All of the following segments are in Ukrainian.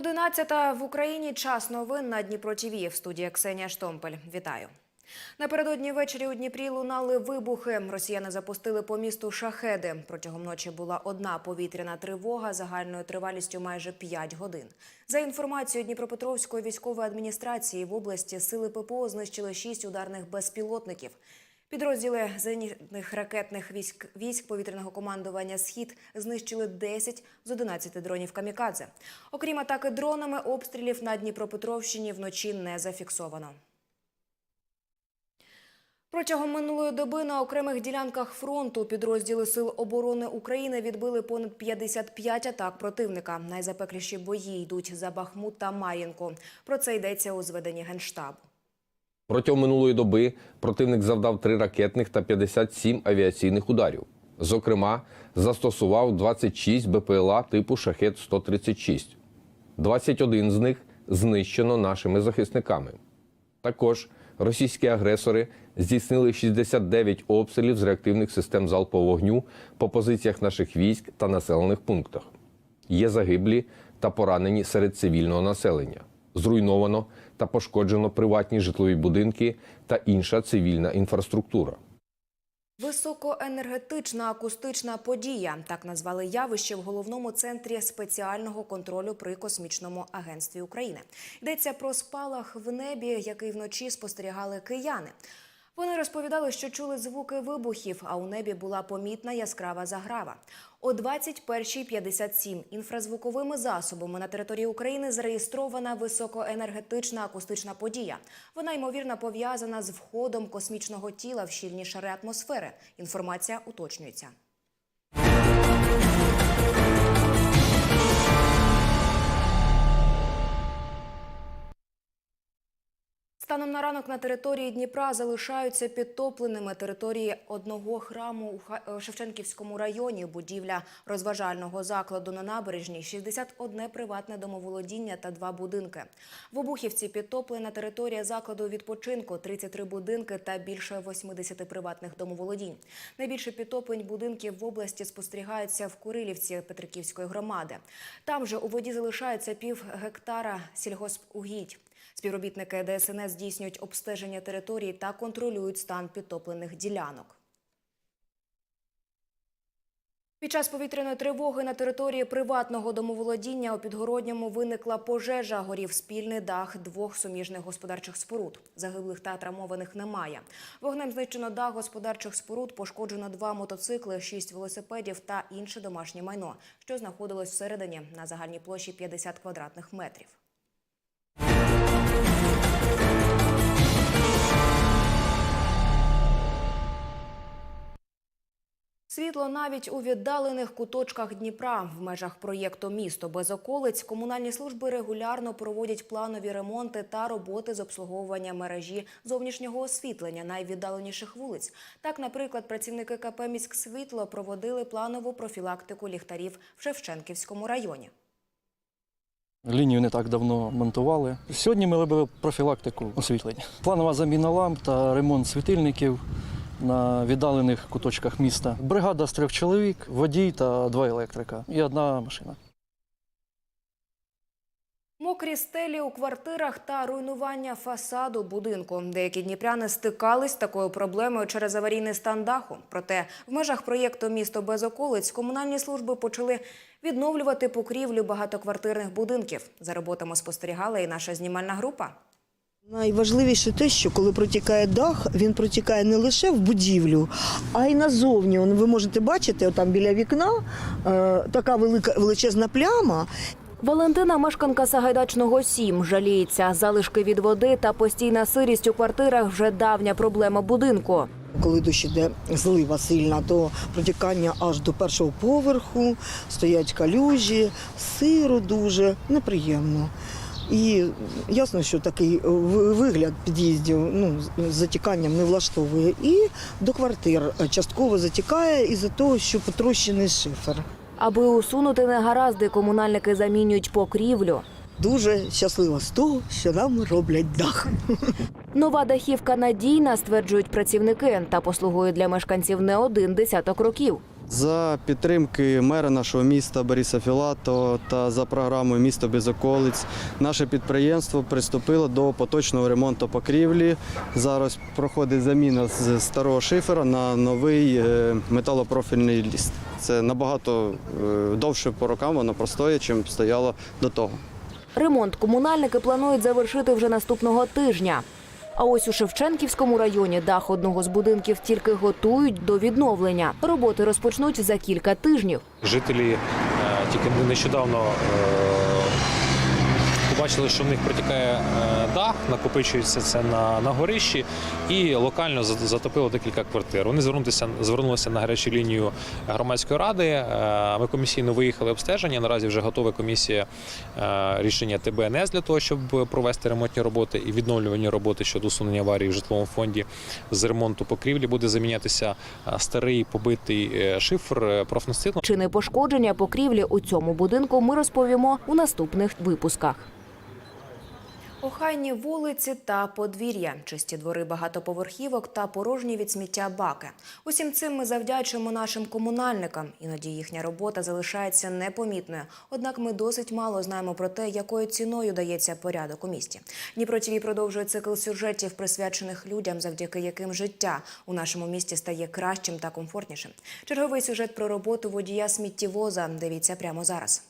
Одинадцята в Україні час новин на Дніпро ТІВІ. В студії Ксенія Штомпель. Вітаю. Напередодні ввечері у Дніпрі лунали вибухи. Росіяни запустили по місту шахеди. Протягом ночі була одна повітряна тривога загальною тривалістю майже 5 годин. За інформацією Дніпропетровської військової адміністрації в області сили ППО знищили 6 ударних безпілотників. Підрозділи зенітних ракетних військ військ повітряного командування Схід знищили 10 з 11 дронів камікадзе. Окрім атаки дронами, обстрілів на Дніпропетровщині вночі не зафіксовано. Протягом минулої доби на окремих ділянках фронту підрозділи Сил оборони України відбили понад 55 атак противника. Найзапекліші бої йдуть за Бахмут та Мар'їнку. Про це йдеться у зведенні Генштабу. Протягом минулої доби противник завдав три ракетних та 57 авіаційних ударів. Зокрема, застосував 26 БПЛА типу Шахет-136. 21 з них знищено нашими захисниками. Також російські агресори здійснили 69 обстрілів з реактивних систем залпового вогню по позиціях наших військ та населених пунктах. Є загиблі та поранені серед цивільного населення. Зруйновано та пошкоджено приватні житлові будинки та інша цивільна інфраструктура. Високоенергетична акустична подія так назвали явище в головному центрі спеціального контролю при космічному агентстві України. Йдеться про спалах в небі, який вночі спостерігали кияни. Вони розповідали, що чули звуки вибухів, а у небі була помітна яскрава заграва. О 21.57 інфразвуковими засобами на території України зареєстрована високоенергетична акустична подія. Вона ймовірно пов'язана з входом космічного тіла в щільні шари атмосфери. Інформація уточнюється. Станом на ранок на території Дніпра залишаються підтопленими території одного храму у е, Шевченківському районі, будівля розважального закладу на набережній, 61 приватне домоволодіння та два будинки. В Обухівці підтоплена територія закладу відпочинку, 33 будинки та більше 80 приватних домоволодінь. Найбільше підтоплень будинків в області спостерігається в Курилівці Петриківської громади. Там же у воді залишається пів гектара сільгоспугідь. Співробітники ДСНС здійснюють обстеження території та контролюють стан підтоплених ділянок. Під час повітряної тривоги на території приватного домоволодіння у Підгородньому виникла пожежа. Горів спільний дах двох суміжних господарчих споруд. Загиблих та травмованих немає. Вогнем знищено дах господарчих споруд, пошкоджено два мотоцикли, шість велосипедів та інше домашнє майно, що знаходилось всередині на загальній площі 50 квадратних метрів. Світло навіть у віддалених куточках Дніпра в межах проєкту Місто без околиць комунальні служби регулярно проводять планові ремонти та роботи з обслуговування мережі зовнішнього освітлення найвіддаленіших вулиць. Так, наприклад, працівники КП «Міськсвітло» проводили планову профілактику ліхтарів в Шевченківському районі. Лінію не так давно монтували. Сьогодні ми робили профілактику освітлення. Планова заміна ламп та ремонт світильників на віддалених куточках міста. Бригада з трьох чоловік, водій та два електрика і одна машина. Мокрі стелі у квартирах та руйнування фасаду будинку. Деякі дніпряни стикались з такою проблемою через аварійний стан даху. Проте в межах проєкту Місто без околиць комунальні служби почали відновлювати покрівлю багатоквартирних будинків. За роботами спостерігала і наша знімальна група. Найважливіше те, що коли протікає дах, він протікає не лише в будівлю, а й назовні. Ви можете бачити, там біля вікна е, така велика величезна пляма. Валентина, мешканка Сагайдачного 7, жаліється. Залишки від води та постійна сирість у квартирах вже давня проблема будинку. Коли дощ іде злива сильна, то протікання аж до першого поверху, стоять калюжі, сиро дуже неприємно. І ясно, що такий вигляд під'їздів ну, з затіканням не влаштовує. І до квартир частково затікає із-за того, що потрощений шифер. Аби усунути негаразди, комунальники замінюють покрівлю. Дуже щаслива з того, що нам роблять дах. Нова дахівка надійна, стверджують працівники, та послугує для мешканців не один десяток років. За підтримки мера нашого міста Бориса Філатова та за програмою Місто без околиць наше підприємство приступило до поточного ремонту покрівлі. Зараз проходить заміна з старого шифера на новий е, металопрофільний ліст. Це набагато е, довше по рокам воно простоє, чим стояло до того. Ремонт комунальники планують завершити вже наступного тижня. А ось у Шевченківському районі дах одного з будинків тільки готують до відновлення. Роботи розпочнуть за кілька тижнів. Жителі е, тільки нещодавно е, побачили, що в них протікає е, дах, накопичується це на, на горищі, і локально за- затопило декілька квартир. Вони звернулися, звернулися на гарячу лінію громадської ради. Е, Ми комісійно виїхали обстеження. Наразі вже готова комісія е, рішення ТБНС для того, щоб провести ремонтні роботи і відновлювані роботи щодо усунення аварії в житловому фонді з ремонту покрівлі. Буде замінятися е, старий побитий шифр е. Чи не пошкодження покрівлі у цьому будинку ми розповімо у наступних випусках. Охайні вулиці та подвір'я, чисті двори багатоповерхівок та порожні від сміття баки. Усім цим ми завдячуємо нашим комунальникам. Іноді їхня робота залишається непомітною. Однак ми досить мало знаємо про те, якою ціною дається порядок у місті. Дніпро ТВ продовжує цикл сюжетів, присвячених людям, завдяки яким життя у нашому місті стає кращим та комфортнішим. Черговий сюжет про роботу водія сміттєвоза. Дивіться прямо зараз.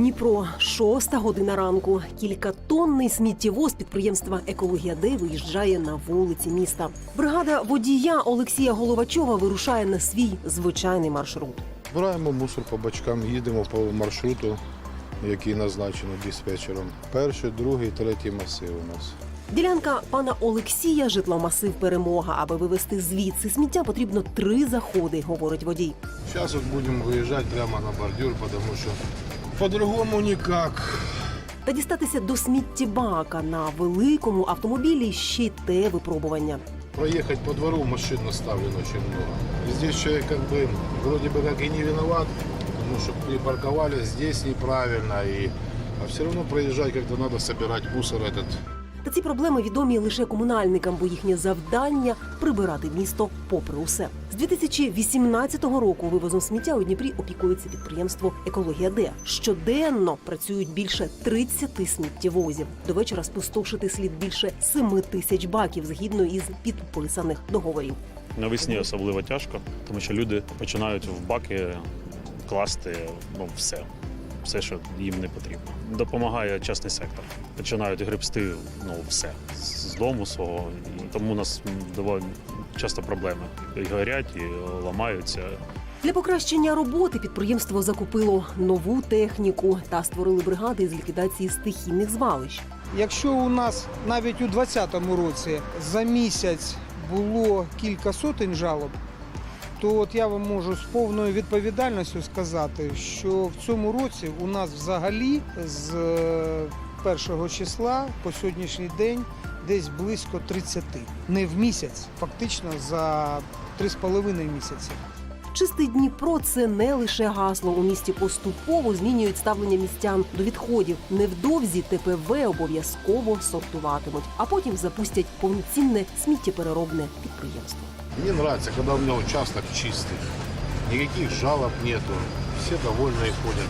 Дніпро, шоста година ранку. Кількатонний сміттєвоз підприємства Екологія Д виїжджає на вулиці міста. Бригада водія Олексія Головачова вирушає на свій звичайний маршрут. Збираємо мусор по бачкам, їдемо по маршруту, який назначено диспетчером. Перший, другий, третій масив у нас. Ділянка пана Олексія житломасив перемога. Аби вивезти звідси сміття, потрібно три заходи, говорить водій. Зараз от будемо виїжджати прямо на бордюр, тому що по-другому ніяк. Та дістатися до сміттєбака на великому автомобілі ще й те випробування. Проехать по двору машин наставлено очень много. Здесь человек как бы вроде бы как и не виноват, потому что припарковали здесь неправильно, и, а все равно проезжать как-то надо собирать мусор этот. Ці проблеми відомі лише комунальникам, бо їхнє завдання прибирати місто попри усе. З 2018 року вивозом сміття у Дніпрі опікується підприємство Екологія Д. Щоденно працюють більше 30 сміттєвозів. До вечора спустошити слід більше 7 тисяч баків згідно із підписаних договорів. Навесні особливо тяжко, тому що люди починають в баки класти ну, все, все, що їм не потрібно. Допомагає частний сектор. Починають гребсти ну, все з дому свого. І тому у нас доволі часто проблеми. І горять, і ламаються. Для покращення роботи підприємство закупило нову техніку та створили бригади з ліквідації стихійних звалищ. Якщо у нас навіть у 2020 році за місяць було кілька сотень жалоб, то от я вам можу з повною відповідальністю сказати, що в цьому році у нас взагалі з е, першого числа по сьогоднішній день десь близько 30. Не в місяць, фактично за 3,5 місяці. Чистий Дніпро це не лише гасло. У місті поступово змінюють ставлення містян до відходів. Невдовзі ТПВ обов'язково сортуватимуть, а потім запустять повноцінне сміттєпереробне підприємство. Мне нравится, когда у меня участок чистый. Никаких жалоб нету. Все довольны ходят.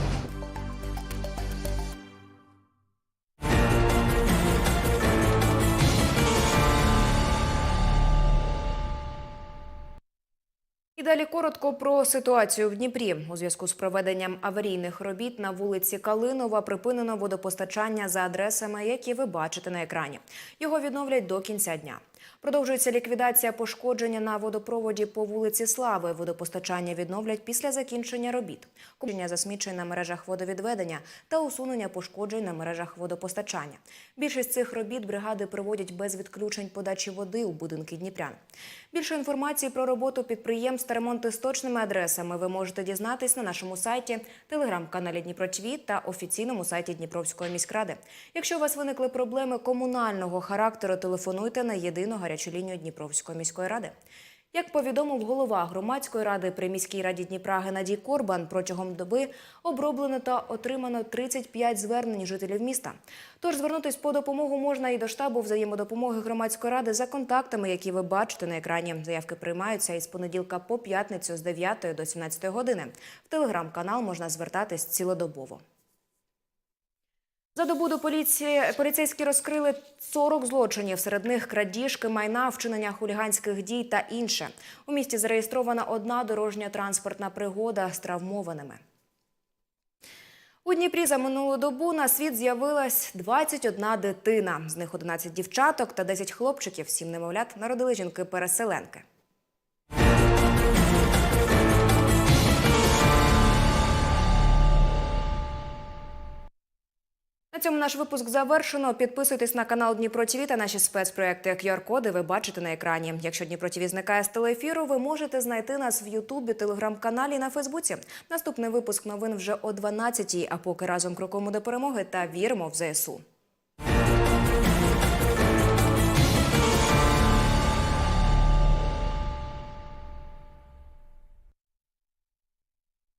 І далі коротко про ситуацію в Дніпрі. У зв'язку з проведенням аварійних робіт на вулиці Калинова припинено водопостачання за адресами, які ви бачите на екрані. Його відновлять до кінця дня. Продовжується ліквідація пошкодження на водопроводі по вулиці Слави. Водопостачання відновлять після закінчення робіт. Куплення засмічень на мережах водовідведення та усунення пошкоджень на мережах водопостачання. Більшість цих робіт бригади проводять без відключень подачі води у будинки Дніпрян. Більше інформації про роботу підприємств та ремонти з точними адресами ви можете дізнатись на нашому сайті, телеграм-каналі Дніпро ТВ та офіційному сайті Дніпровської міськради. Якщо у вас виникли проблеми комунального характеру, телефонуйте на єдину гарячу лінію Дніпровської міської ради. Як повідомив голова громадської ради при міській раді Дніпра Геннадій Корбан, протягом доби оброблено та отримано 35 звернень жителів міста. Тож звернутись по допомогу можна і до штабу взаємодопомоги громадської ради за контактами, які ви бачите на екрані. Заявки приймаються із понеділка по п'ятницю з 9 до 17 години. В телеграм-канал можна звертатись цілодобово. За добу до поліції поліцейські розкрили 40 злочинів. Серед них крадіжки, майна, вчинення хуліганських дій та інше. У місті зареєстрована одна дорожня транспортна пригода з травмованими. У Дніпрі за минулу добу на світ з'явилась 21 дитина. З них 11 дівчаток та 10 хлопчиків. Сім немовлят народили жінки-переселенки. Цьому наш випуск завершено. Підписуйтесь на канал Дніпро ТВ та наші спецпроекти. QR-коди ви бачите на екрані. Якщо Дніпро ТВ зникає з телеефіру, ви можете знайти нас в Ютубі, телеграм-каналі на Фейсбуці. Наступний випуск новин вже о 12-й, А поки разом крокуємо до перемоги та віримо в ЗСУ.